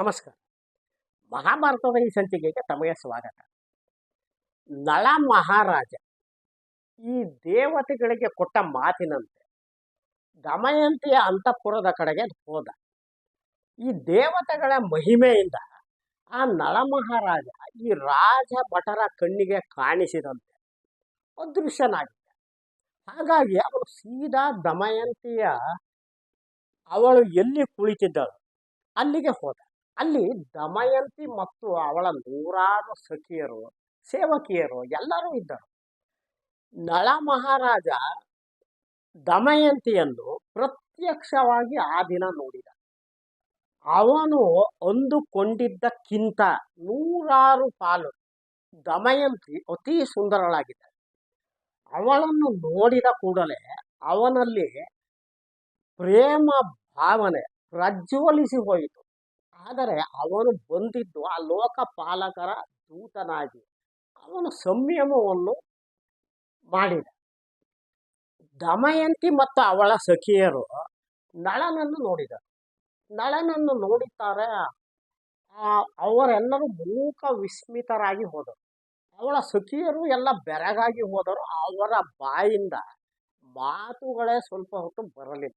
ನಮಸ್ಕಾರ. ಮಹಾಭಾರತದ ಈ ಸಂಚಿಕೆಗೆ ತಮಗೆ ಸ್ವಾಗತ. ನಳ ಮಹಾರಾಜ, ಈ ದೇವತೆಗಳಿಗೆ ಕೊಟ್ಟ ಮಾತಿನಂತೆ ದಮಯಂತಿಯ ಅಂತಃಪುರದ ಕಡೆಗೆ ಹೋದ. ಈ ದೇವತೆಗಳ ಮಹಿಮೆಯಿಂದ ಆ ನಳ ಮಹಾರಾಜ ಈ ರಾಜ ಭಟರ ಕಣ್ಣಿಗೆ ಕಾಣಿಸಿದಂತೆ ಅದೃಶ್ಯನಾಗಿದ್ದ. ಹಾಗಾಗಿ ಅವನು ಸೀದಾ ದಮಯಂತಿಯ ಅವಳು ಎಲ್ಲಿ ಕುಳಿತಿದ್ದಳು ಅಲ್ಲಿಗೆ ಹೋದ. ಅಲ್ಲಿ ದಮಯಂತಿ ಮತ್ತು ಅವಳ ನೂರಾರು ಸಖಿಯರು, ಸೇವಕಿಯರು ಎಲ್ಲರೂ ಇದ್ದರು. ನಳ ಮಹಾರಾಜ ದಮಯಂತಿಯನ್ನು ಪ್ರತ್ಯಕ್ಷವಾಗಿ ಆ ದಿನ ನೋಡಿದ. ಅವನು ಅಂದುಕೊಂಡಿದ್ದಕ್ಕಿಂತ ನೂರಾರು ಪಾಲು ದಮಯಂತಿ ಅತಿ ಸುಂದರಳಾಗಿದ್ದಾಳೆ ಅವಳನ್ನು ನೋಡಿದ ಕೂಡಲೇ ಅವನಲ್ಲಿ ಪ್ರೇಮ ಭಾವನೆ ಪ್ರಜ್ವಲಿಸಿ ಹೋಯಿತು. ಆದರೆ ಅವನು ಬಂದಿದ್ದು ಆ ಲೋಕಪಾಲಕರ ದೂತನಾಗಿ. ಅವನು ಸಂಯಮವನ್ನು ಮಾಡಿದ. ದಮಯಂತಿ ಮತ್ತು ಅವಳ ಸಖಿಯರು ನಳನನ್ನು ನೋಡಿದರು. ನಳನನ್ನು ನೋಡುತ್ತಾರೆ ಅವರೆಲ್ಲರೂ ಮೂಕ ವಿಸ್ಮಿತರಾಗಿ ಹೋದರು. ಅವಳ ಸಖಿಯರು ಎಲ್ಲ ಬೆರಗಾಗಿ ಹೋದರು. ಅವರ ಬಾಯಿಂದ ಮಾತುಗಳೇ ಸ್ವಲ್ಪ ಹೊತ್ತು ಬರಲಿಲ್ಲ.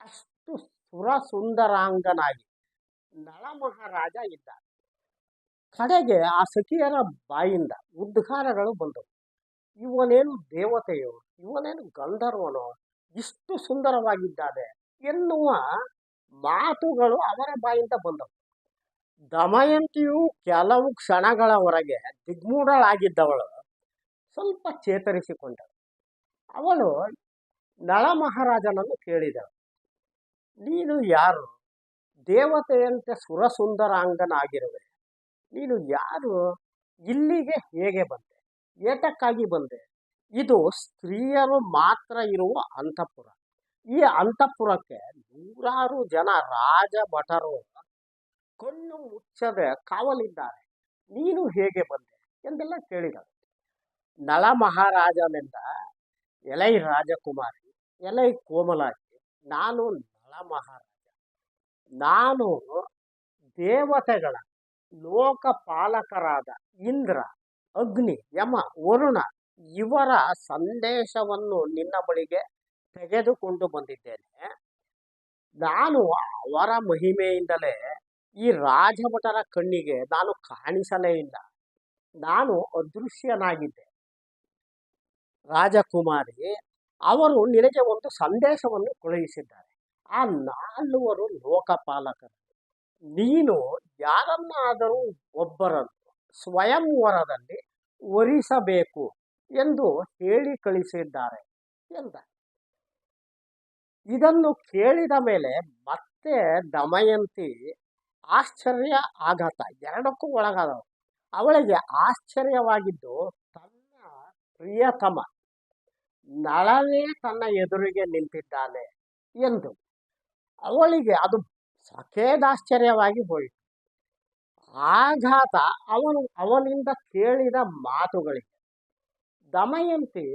ಅಷ್ಟು ಸುರ ಸುಂದರಾಂಗನಾಗಿ ನಳ ಮಹಾರಾಜ ಇದ್ದ ಕಡೆಗೆ ಆ ಸಖಿಯರ ಬಾಯಿಂದ ಉದ್ಘಾರಗಳು ಬಂದವು. ಇವನೇನು ದೇವತೆಯೋ, ಇವನೇನು ಗಂಧರ್ವನೋ, ಇಷ್ಟು ಸುಂದರವಾಗಿದ್ದಾನೆ ಎನ್ನುವ ಮಾತುಗಳು ಅವರ ಬಾಯಿಂದ ಬಂದವು. ದಮಯಂತಿಯು ಕೆಲವು ಕ್ಷಣಗಳವರೆಗೆ ದಿಗ್ಮೂಢಳಾಗಿದ್ದವಳು. ಸ್ವಲ್ಪ ಚೇತರಿಸಿಕೊಂಡಳು. ಅವಳು ನಳ ಮಹಾರಾಜನನ್ನು ಕೇಳಿದಳು. ನೀನು ಯಾರು? ದೇವತೆಯಂತೆ ಸುರಸುಂದರಾಂಗನಾಗಿರುವೆ. ನೀನು ಯಾರು? ಇಲ್ಲಿಗೆ ಹೇಗೆ ಬಂದೆ? ಏತಕ್ಕಾಗಿ ಬಂದೆ? ಇದು ಸ್ತ್ರೀಯರು ಮಾತ್ರ ಇರುವ ಅಂತಃಪುರ. ಈ ಅಂತಃಪುರಕ್ಕೆ ನೂರಾರು ಜನ ರಾಜ ಭಟರು ಕಣ್ಣು ಮುಚ್ಚದೆ ಕಾವಲಿದ್ದಾರೆ. ನೀನು ಹೇಗೆ ಬಂದೆ? ಎಂದೆಲ್ಲ ಕೇಳಿದಳು. ನಳ ಮಹಾರಾಜನಿಂದ ಎಲೈ ರಾಜಕುಮಾರಿ, ಎಲೈ ಕೋಮಲಾಗಿ ನಾನು ನಳ ಮಹಾರಾಜ. ನಾನು ದೇವತೆಗಳ ಲೋಕಪಾಲಕರಾದ ಇಂದ್ರ, ಅಗ್ನಿ, ಯಮ, ವರುಣ ಇವರ ಸಂದೇಶವನ್ನು ನಿನ್ನ ಬಳಿಗೆ ತೆಗೆದುಕೊಂಡು ಬಂದಿದ್ದೇನೆ. ನಾನು ಅವರ ಮಹಿಮೆಯಿಂದಲೇ ಈ ರಾಜಭಟರ ಕಣ್ಣಿಗೆ ನಾನು ಕಾಣಿಸಲೇ ಇಲ್ಲ. ನಾನು ಅದೃಶ್ಯನಾಗಿದ್ದೆ. ರಾಜಕುಮಾರಿ, ಅವರು ನಿನಗೆ ಒಂದು ಸಂದೇಶವನ್ನು ಕಳುಹಿಸಿದ್ದಾರೆ. ಆ ನಾಲ್ವರು ಲೋಕಪಾಲಕರು. ನೀನು ಯಾರನ್ನಾದರೂ ಒಬ್ಬರನ್ನು ಸ್ವಯಂವರದಲ್ಲಿ ವರಿಸಬೇಕು ಎಂದು ಹೇಳಿ ಕಳಿಸಿದ್ದಾರೆ ಎಂದ. ಇದನ್ನು ಕೇಳಿದ ಮೇಲೆ ಮತ್ತೆ ದಮಯಂತಿ ಆಶ್ಚರ್ಯ ಆಘಾತ ಎರಡಕ್ಕೂ ಒಳಗಾದವು ಅವಳಿಗೆ ಆಶ್ಚರ್ಯವಾಗಿದ್ದು, ತನ್ನ ಪ್ರಿಯತಮ, ನಳನೇ ತನ್ನ ಎದುರಿಗೆ ನಿಂತಿದ್ದಾನೆ ಎಂದು. ಅವಳಿಗೆ ಅದು ಸಖೇದಾಶ್ಚರ್ಯವಾಗಿ ಹೋಯಿತು. ಆಘಾತ ಅವನು ಅವನಿಂದ ಕೇಳಿದ ಮಾತುಗಳಿಗೆ ದಮಯಂತಿ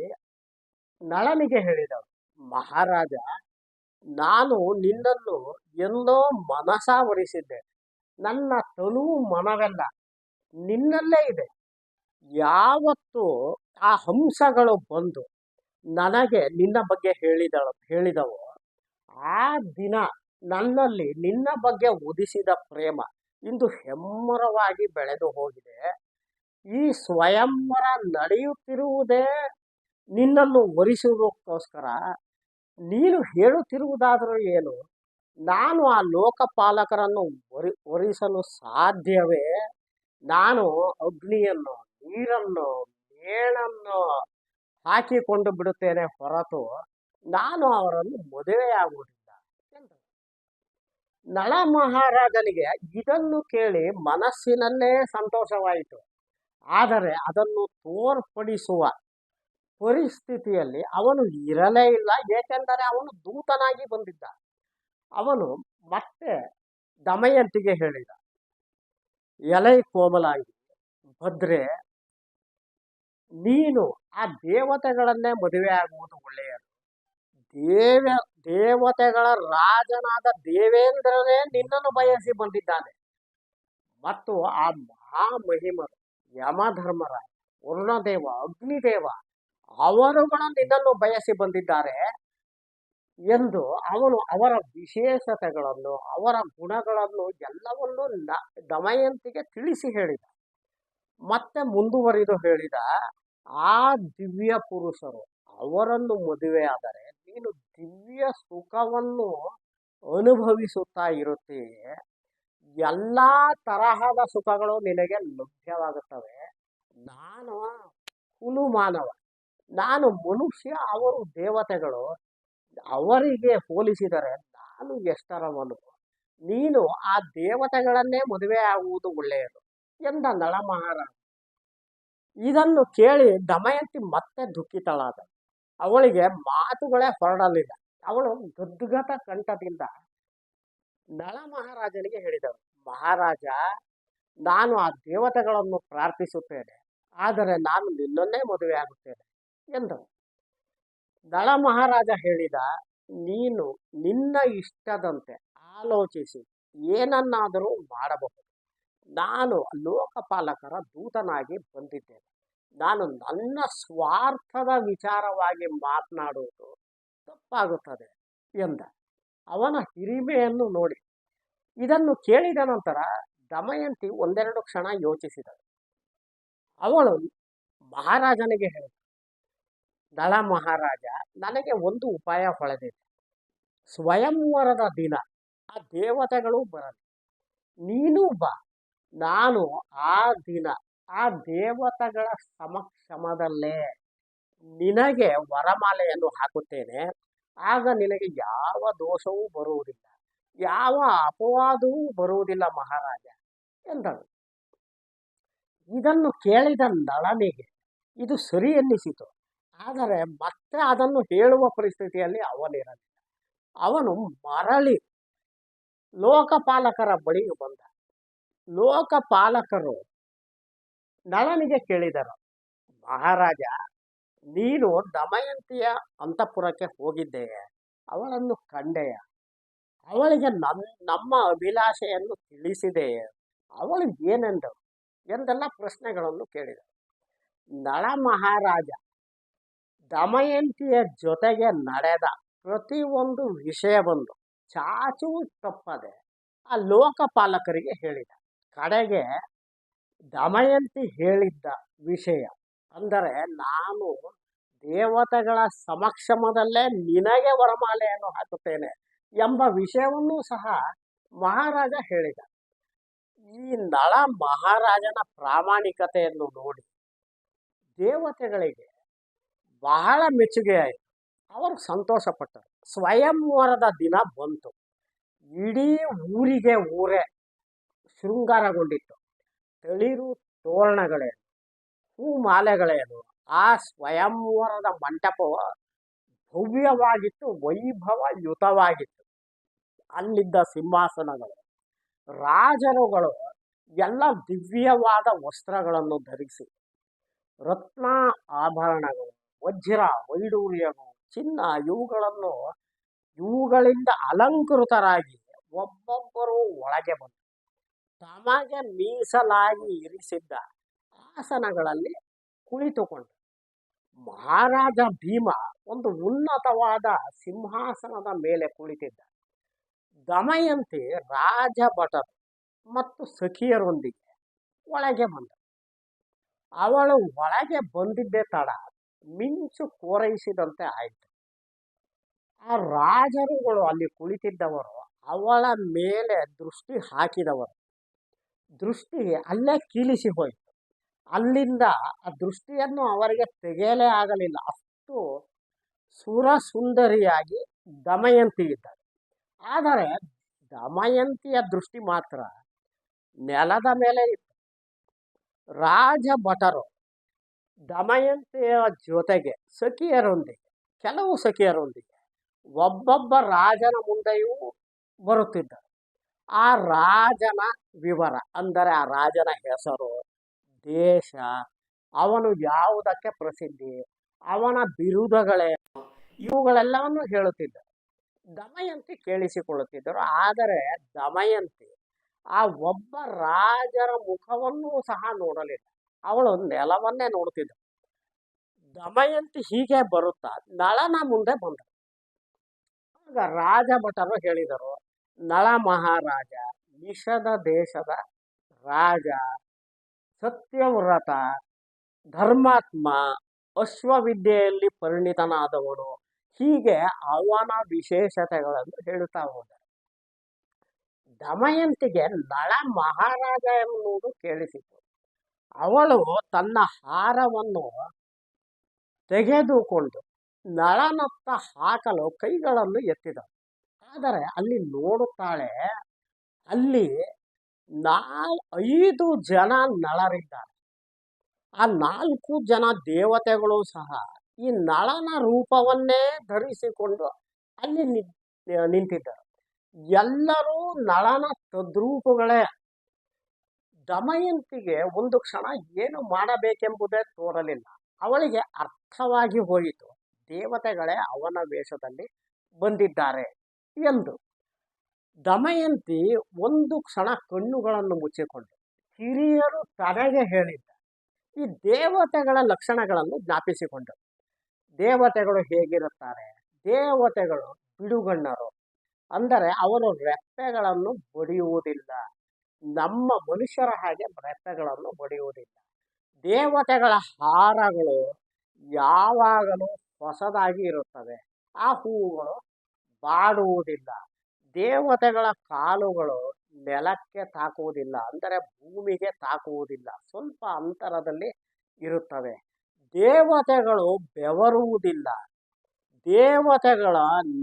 ನಳನಿಗೆ ಹೇಳಿದಳು, ಮಹಾರಾಜ, ನಾನು ನಿನ್ನನ್ನು ಎಂದೋ ಮನಸಾವರಿಸಿದ್ದೆ ನನ್ನ ತನು ಮನವೆಲ್ಲ ನಿನ್ನಲ್ಲೇ ಇದೆ. ಯಾವತ್ತು ಆ ಹಂಸಗಳು ಬಂದು ನನಗೆ ನಿನ್ನ ಬಗ್ಗೆ ಹೇಳಿದಳು, ಹೇಳಿದವು. ಆ ದಿನ ನನ್ನಲ್ಲಿ ನಿನ್ನ ಬಗ್ಗೆ ಉದಿಸಿದ ಪ್ರೇಮ ಇಂದು ಹೆಮ್ಮರವಾಗಿ ಬೆಳೆದು ಹೋಗಿದೆ. ಈ ಸ್ವಯಂವರ ನಡೆಯುತ್ತಿರುವುದೇ ನಿನ್ನನ್ನು ಒರಿಸುವುದಕ್ಕೋಸ್ಕರ. ನೀನು ಹೇಳುತ್ತಿರುವುದಾದರೂ ಏನು? ನಾನು ಆ ಲೋಕಪಾಲಕರನ್ನು ಒರಿ, ಒರಿಸಲು ಸಾಧ್ಯವೇ? ನಾನು ಅಗ್ನಿಯನ್ನು, ನೀರನ್ನು, ಮೇಣನ್ನು ಹಾಕಿಕೊಂಡು ಬಿಡುತ್ತೇನೆ ಹೊರತು ನಾನು ಅವರನ್ನು ಮದುವೆಯಾಗುವುದಿಲ್ಲ ಎಂದರು. ನಳ ಮಹಾರಾಜನಿಗೆ ಇದನ್ನು ಕೇಳಿ ಮನಸ್ಸಿನಲ್ಲೇ ಸಂತೋಷವಾಯಿತು. ಆದರೆ ಅದನ್ನು ತೋರ್ಪಡಿಸುವ ಪರಿಸ್ಥಿತಿಯಲ್ಲಿ ಅವನು ಇರಲೇ ಇಲ್ಲ, ಏಕೆಂದರೆ ಅವನು ದೂತನಾಗಿ ಬಂದಿದ್ದ. ಅವನು ಮತ್ತೆ ದಮಯಂತಿಗೆ ಹೇಳಿದ, ಎಲೈ ಕೋಮಲಾಗಿ, ಭದ್ರೆ, ನೀನು ಆ ದೇವತೆಗಳನ್ನೇ ಮದುವೆ ಆಗುವುದು ಒಳ್ಳೆಯದು. ದೇವ ದೇವತೆಗಳ ರಾಜನಾದ ದೇವೇಂದ್ರನೇ ನಿನ್ನನ್ನು ಬಯಸಿ ಬಂದಿದ್ದಾನೆ. ಮತ್ತು ಆ ಮಹಾಮಹಿಮರು, ಯಮಧರ್ಮರಾಯ, ವರುಣದೇವ, ಅಗ್ನಿದೇವ, ಅವರುಗಳು ನಿನ್ನನ್ನು ಬಯಸಿ ಬಂದಿದ್ದಾರೆ ಎಂದು ಅವನು ಅವರ ವಿಶೇಷತೆಗಳನ್ನು, ಅವರ ಗುಣಗಳನ್ನು ಎಲ್ಲವನ್ನೂ ದಮಯಂತಿಗೆ ತಿಳಿಸಿ ಹೇಳಿದ. ಮತ್ತೆ ಮುಂದುವರಿದು ಹೇಳಿದ, ಆ ದಿವ್ಯ ಪುರುಷರು ಅವರನ್ನು ಮದುವೆಯಾದರೆ ನೀನು ದಿವ್ಯ ಸುಖವನ್ನು ಅನುಭವಿಸುತ್ತಾ ಇರುತ್ತೆ, ಎಲ್ಲ ತರಹದ ಸುಖಗಳು ನಿನಗೆ ಲಭ್ಯವಾಗುತ್ತವೆ. ನಾನು ಹುಲು ಮಾನವ, ನಾನು ಮನುಷ್ಯ, ಅವರು ದೇವತೆಗಳು, ಅವರಿಗೆ ಹೋಲಿಸಿದರೆ ನಾನು ಎಷ್ಟರವನು ನೀನು ಆ ದೇವತೆಗಳನ್ನೇ ಮದುವೆ ಆಗುವುದು ಒಳ್ಳೆಯದು ಎಂದ ನಳ ಮಹಾರಾಜ. ಇದನ್ನು ಕೇಳಿ ದಮಯಂತಿ ಮತ್ತೆ ದುಃಖಿತಳಾದ. ಅವಳಿಗೆ ಮಾತುಗಳೇ ಹೊರಡಲಿಲ್ಲ. ಅವಳು ಗದ್ಗದ ಕಂಠದಿಂದ ನಳ ಮಹಾರಾಜನಿಗೆ ಹೇಳಿದಳು, ಮಹಾರಾಜ, ನಾನು ಆ ದೇವತೆಗಳನ್ನು ಪ್ರಾರ್ಥಿಸುತ್ತೇನೆ, ಆದರೆ ನಾನು ನಿನ್ನನ್ನೇ ಮದುವೆ ಆಗುತ್ತೇನೆ, ಎಂದಳು. ನಳ ಮಹಾರಾಜ ಹೇಳಿದ, ನೀನು ನಿನ್ನ ಇಷ್ಟದಂತೆ ಆಲೋಚಿಸಿ ಏನನ್ನಾದರೂ ಮಾಡಬಹುದು. ನಾನು ಲೋಕಪಾಲಕರ ದೂತನಾಗಿ ಬಂದಿದ್ದೇನೆ. ನಾನು ನನ್ನ ಸ್ವಾರ್ಥದ ವಿಚಾರವಾಗಿ ಮಾತನಾಡುವುದು ತಪ್ಪಾಗುತ್ತದೆ ಎಂದ. ಅವನ ಹಿರಿಮೆಯನ್ನು ನೋಡಿ. ಇದನ್ನು ಕೇಳಿದ ನಂತರ ದಮಯಂತಿ ಒಂದೆರಡು ಕ್ಷಣ ಯೋಚಿಸಿದಳು. ಅವಳು ಮಹಾರಾಜನಿಗೆ ಹೇಳಿದ ದಳ ಮಹಾರಾಜ, ನನಗೆ ಒಂದು ಉಪಾಯ ಹೊಳೆದಿದೆ. ಸ್ವಯಂವರದ ದಿನ, ಆ ದೇವತೆಗಳು ಬರಲಿ. ನೀನು ಬಾ. ನಾನು ಆ ದಿನ ಆ ದೇವತೆಗಳ ಸಮಕ್ಷಮದಲ್ಲೇ ನಿನಗೆ ವರಮಾಲೆಯನ್ನು ಹಾಕುತ್ತೇನೆ. ಆಗ ನಿನಗೆ ಯಾವ ದೋಷವೂ ಬರುವುದಿಲ್ಲ. ಯಾವ ಅಪವಾದವೂ ಬರುವುದಿಲ್ಲ ಮಹಾರಾಜ, ಎಂದಳು. ಇದನ್ನು ಕೇಳಿದ ನಳನಿಗೆ ಇದು ಸರಿ ಎನ್ನಿಸಿತು. ಆದರೆ ಮತ್ತೆ ಅದನ್ನು ಹೇಳುವ ಪರಿಸ್ಥಿತಿಯಲ್ಲಿ ಅವನಿರಲಿಲ್ಲ. ಅವನು ಮರಳಿ ಲೋಕಪಾಲಕರ ಬಳಿಗೆ ಬಂದ. ಲೋಕಪಾಲಕರು ನಳನಿಗೆ ಕೇಳಿದರು, ಮಹಾರಾಜ, ನೀನು ದಮಯಂತಿಯ ಅಂತಃಪುರಕ್ಕೆ ಹೋಗಿದ್ದೆಯೇ ಅವಳನ್ನು ಕಂಡೆಯ. ಅವಳಿಗೆ ನಮ್, ನಮ್ಮ ಅಭಿಲಾಷೆಯನ್ನು ತಿಳಿಸಿದೆಯೇ ಅವಳು ಏನೆಂದಳು ಎಂದೆಲ್ಲ ಪ್ರಶ್ನೆಗಳನ್ನು ಕೇಳಿದರು. ನಳ ಮಹಾರಾಜ, ದಮಯಂತಿಯ ಜೊತೆಗೆ ನಡೆದ ಪ್ರತಿಯೊಂದು ವಿಷಯವನ್ನು ಚಾಚೂ ತಪ್ಪದೆ ಆ ಲೋಕಪಾಲಕರಿಗೆ ಹೇಳಿದ. ಕಡೆಗೆ ದಮಯಂತಿ ಹೇಳಿದ್ದ ವಿಷಯ ಅಂದರೆ ನಾನು ದೇವತೆಗಳ ಸಮಕ್ಷಮದಲ್ಲೇ ನಿನಗೆ ವರಮಾಲೆಯನ್ನು ಹಾಕುತ್ತೇನೆ ಎಂಬ ವಿಷಯವನ್ನೂ ಸಹ ಮಹಾರಾಜ ಹೇಳಿದ. ಈ ನಳ ಮಹಾರಾಜನ ಪ್ರಾಮಾಣಿಕತೆಯನ್ನು ನೋಡಿ ದೇವತೆಗಳಿಗೆ ಬಹಳ ಮೆಚ್ಚುಗೆಯಾಯಿತು. ಅವರು ಸಂತೋಷಪಟ್ಟರು. ಸ್ವಯಂವರದ ದಿನ ಬಂತು. ಇಡೀ ಊರಿಗೆ ಊರೇ ಶೃಂಗಾರಗೊಂಡಿತ್ತು. ತಳಿರು ತೋರಣಗಳೇನು? ಅದು ಆ ಸ್ವಯಂವರದ ಮಂಟಪವು ಭವ್ಯವಾಗಿತ್ತು, ವೈಭವಯುತವಾಗಿತ್ತು. ಅಲ್ಲಿದ್ದ ಸಿಂಹಾಸನಗಳು, ರಾಜರುಗಳು ಎಲ್ಲ ದಿವ್ಯವಾದ ವಸ್ತ್ರಗಳನ್ನು ಧರಿಸಿ, ರತ್ನ ಆಭರಣಗಳು, ವಜ್ರ, ವೈಡೂರ್ಯಗಳು, ಚಿನ್ನ, ಇವುಗಳನ್ನು ಇವುಗಳಿಂದ ಅಲಂಕೃತರಾಗಿ ಒಬ್ಬೊಬ್ಬರು ಒಳಗೆ ಬಂದರು. ತಮಗೆ ಮೀಸಲಾಗಿ ಇರಿಸಿದ್ದ ಆಸನಗಳಲ್ಲಿ ಕುಳಿತುಕೊಂಡ ಮಹಾರಾಜ ಭೀಮ ಒಂದು ಉನ್ನತವಾದ ಸಿಂಹಾಸನದ ಮೇಲೆ ಕುಳಿತಿದ್ದ. ದಮಯಂತಿ ರಾಜಭಟರು ಮತ್ತು ಸಖಿಯರೊಂದಿಗೆ ಒಳಗೆ ಬಂದ. ಅವಳು ಒಳಗೆ ಬಂದಿದ್ದೇ ತಡ ಮಿಂಚು ಕೋರೈಸಿದಂತೆ ಆಯಿತು. ಆ ರಾಜರುಗಳು ಅಲ್ಲಿ ಕುಳಿತಿದ್ದವರು ಅವಳ ಮೇಲೆ ದೃಷ್ಟಿ ಹಾಕಿದವರು. ದೃಷ್ಟಿ ಅಲ್ಲೇ ಕೀಳಿಸಿ ಹೋಯಿತು. ಅಲ್ಲಿಂದ ಆ ದೃಷ್ಟಿಯನ್ನು ಅವರಿಗೆ ತೆಗೆಯಲೇ ಆಗಲಿಲ್ಲ. ಅಷ್ಟು ಸುರ ಸುಂದರಿಯಾಗಿ ದಮಯಂತಿ ಇದ್ದಾರೆ ಆದರೆ ದಮಯಂತಿಯ ದೃಷ್ಟಿ ಮಾತ್ರ ನೆಲದ ಮೇಲೆ ಇತ್ತು. ರಾಜಭಟರು ದಮಯಂತಿಯ ಜೊತೆಗೆ ಸಖಿಯರೊಂದಿಗೆ, ಕೆಲವು ಸಖಿಯರೊಂದಿಗೆ, ಒಬ್ಬೊಬ್ಬ ರಾಜನ ಮುಂದೆಯೂ ಬರುತ್ತಿದ್ದರು. ಆ ರಾಜನ ವಿವರ, ಅಂದರೆ ಆ ರಾಜನ ಹೆಸರು ದೇಶ. ಅವನು ಯಾವುದಕ್ಕೆ ಪ್ರಸಿದ್ಧಿ? ಅವನ ಬಿರುದಗಳೇನು ಇವುಗಳೆಲ್ಲವನ್ನು ಹೇಳುತ್ತಿದ್ದರು. ದಮಯಂತಿ ಕೇಳಿಸಿಕೊಳ್ಳುತ್ತಿದ್ದರು. ಆದರೆ ದಮಯಂತಿ ಆ ಒಬ್ಬ ರಾಜರ ಮುಖವನ್ನೂ ಸಹ ನೋಡಲಿಲ್ಲ. ಅವಳು ನೆಲವನ್ನೇ ನೋಡುತ್ತಿದ್ದರು ದಮಯಂತಿ ಹೀಗೆ ಬರುತ್ತಾ ನಳನ ಮುಂದೆ ಬಂದರು ಆಗ ರಾಜ ಭಟರು ಹೇಳಿದರು ನಳ ಮಹಾರಾಜ ನಿಷದ ದೇಶದ ರಾಜ, ಸತ್ಯವ್ರತ, ಧರ್ಮಾತ್ಮ, ಅಶ್ವವಿದ್ಯೆಯಲ್ಲಿ ಪರಿಣಿತನಾದವನು ಹೀಗೆ ಅವನ ವಿಶೇಷತೆಗಳನ್ನು ಹೇಳುತ್ತಾ ಹೋದ. ದಮಯಂತಿಗೆ ನಳ ಮಹಾರಾಜ ಎನ್ನುವುದು ಕೇಳಿಸಿತು. ಅವಳು ತನ್ನ ಹಾರವನ್ನು ತೆಗೆದುಕೊಂಡು ನಳನತ್ತ ಹಾಕಲು ಕೈಗಳನ್ನು ಎತ್ತಿದಳು. ಆದರೆ ಅಲ್ಲಿ ನೋಡುತ್ತಾಳೆ, ಅಲ್ಲಿ ನಾಲ್ ಐದು ಜನ ನಳರಿದ್ದಾರೆ. ಆ ನಾಲ್ಕು ಜನ ದೇವತೆಗಳು ಸಹ ಈ ನಳನ ರೂಪವನ್ನೇ ಧರಿಸಿಕೊಂಡು ಅಲ್ಲಿ ನಿಂತಿದ್ದರು. ಎಲ್ಲರೂ ನಳನ ತದ್ರೂಪಗಳೇ. ದಮಯಂತಿಗೆ ಒಂದು ಕ್ಷಣ ಏನು ಮಾಡಬೇಕೆಂಬುದೇ ತೋರಲಿಲ್ಲ. ಅವಳಿಗೆ ಅರ್ಥವಾಗಿ ಹೋಯಿತು. ದೇವತೆಗಳೇ ಅವನ ವೇಷದಲ್ಲಿ ಬಂದಿದ್ದಾರೆ. ಎಂದು. ದಮಯಂತಿ ಒಂದು ಕ್ಷಣ ಕಣ್ಣುಗಳನ್ನು ಮುಚ್ಚಿಕೊಂಡು ಹಿರಿಯರು ತನಗೆ ಹೇಳಿದ್ದ. ಈ ದೇವತೆಗಳ ಲಕ್ಷಣಗಳನ್ನು ಜ್ಞಾಪಿಸಿಕೊಂಡರು ದೇವತೆಗಳು ಹೇಗಿರುತ್ತಾರೆ? ದೇವತೆಗಳು ಬಿಡುಗಣ್ಣರು. ಅಂದರೆ ಅವರು ರೆಪ್ಪೆಗಳನ್ನು ಬಡಿಯುವುದಿಲ್ಲ. ನಮ್ಮ ಮನುಷ್ಯರ ಹಾಗೆ ರೆಪ್ಪೆಗಳನ್ನು ಬಡಿಯುವುದಿಲ್ಲ. ದೇವತೆಗಳ ಹಾರಗಳು ಯಾವಾಗಲೂ ಹೊಸದಾಗಿ ಇರುತ್ತವೆ. ಆ ಹೂವುಗಳು ಬಾಡುವುದಿಲ್ಲ. ದೇವತೆಗಳ ಕಾಲುಗಳು ನೆಲಕ್ಕೆ ತಾಕುವುದಿಲ್ಲ, ಅಂದರೆ ಭೂಮಿಗೆ ತಾಕುವುದಿಲ್ಲ, ಸ್ವಲ್ಪ ಅಂತರದಲ್ಲಿ ಇರುತ್ತವೆ. ದೇವತೆಗಳು ಬೆವರುವುದಿಲ್ಲ. ದೇವತೆಗಳ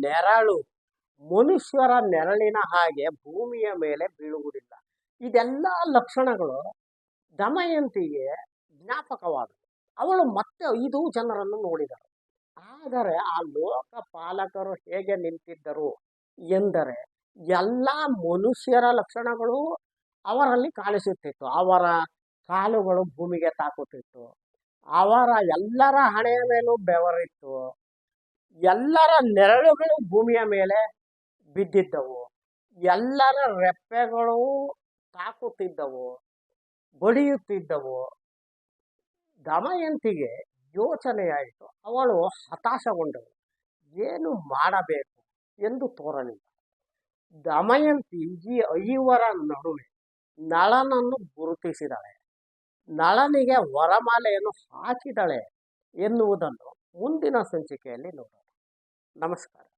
ನೆರಳು, ಮನುಷ್ಯರ ನೆರಳಿನ ಹಾಗೆ ಭೂಮಿಯ ಮೇಲೆ ಬೀಳುವುದಿಲ್ಲ. ಇದೆಲ್ಲ ಲಕ್ಷಣಗಳು ದಮಯಂತಿಗೆ ಜ್ಞಾಪಕವಾದವು. ಅವಳು ಮತ್ತೆ ಐದು ಜನರನ್ನು ನೋಡಿದಳು. ಆದರೆ ಆ ಲೋಕ ಪಾಲಕರು ಹೇಗೆ ನಿಂತಿದ್ದರು ಎಂದರೆ ಎಲ್ಲ ಮನುಷ್ಯರ ಲಕ್ಷಣಗಳು ಅವರಲ್ಲಿ ಕಾಣಿಸುತ್ತಿತ್ತು. ಅವರ ಕಾಲುಗಳು ಭೂಮಿಗೆ ತಾಕುತ್ತಿತ್ತು. ಅವರ ಎಲ್ಲರ ಹಣೆಯ ಮೇಲೂ ಬೆವರಿತ್ತು. ಎಲ್ಲರ ನೆರಳುಗಳು ಭೂಮಿಯ ಮೇಲೆ ಬಿದ್ದಿದ್ದವು. ಎಲ್ಲರ ರೆಪ್ಪೆಗಳು ತಾಕುತ್ತಿದ್ದವು, ಬಡಿಯುತ್ತಿದ್ದವು. ದಮಯಂತಿಗೆ ಯೋಚನೆಯಾಯಿತು. ಅವಳು ಹತಾಶಗೊಂಡಳು. ಏನು ಮಾಡಬೇಕು? ಎಂದು ತೋರಲಿಲ್ಲ. ದಮಯಂತಿ ಈ ಐವರ ನಡುವೆ ನಳನನ್ನು ಗುರುತಿಸಿದಳೆ. ನಳನಿಗೆ ವರಮಾಲೆಯನ್ನು ಹಾಕಿದಳೆ ಎನ್ನುವುದನ್ನು ಮುಂದಿನ ಸಂಚಿಕೆಯಲ್ಲಿ ನೋಡೋಣ. ನಮಸ್ಕಾರ.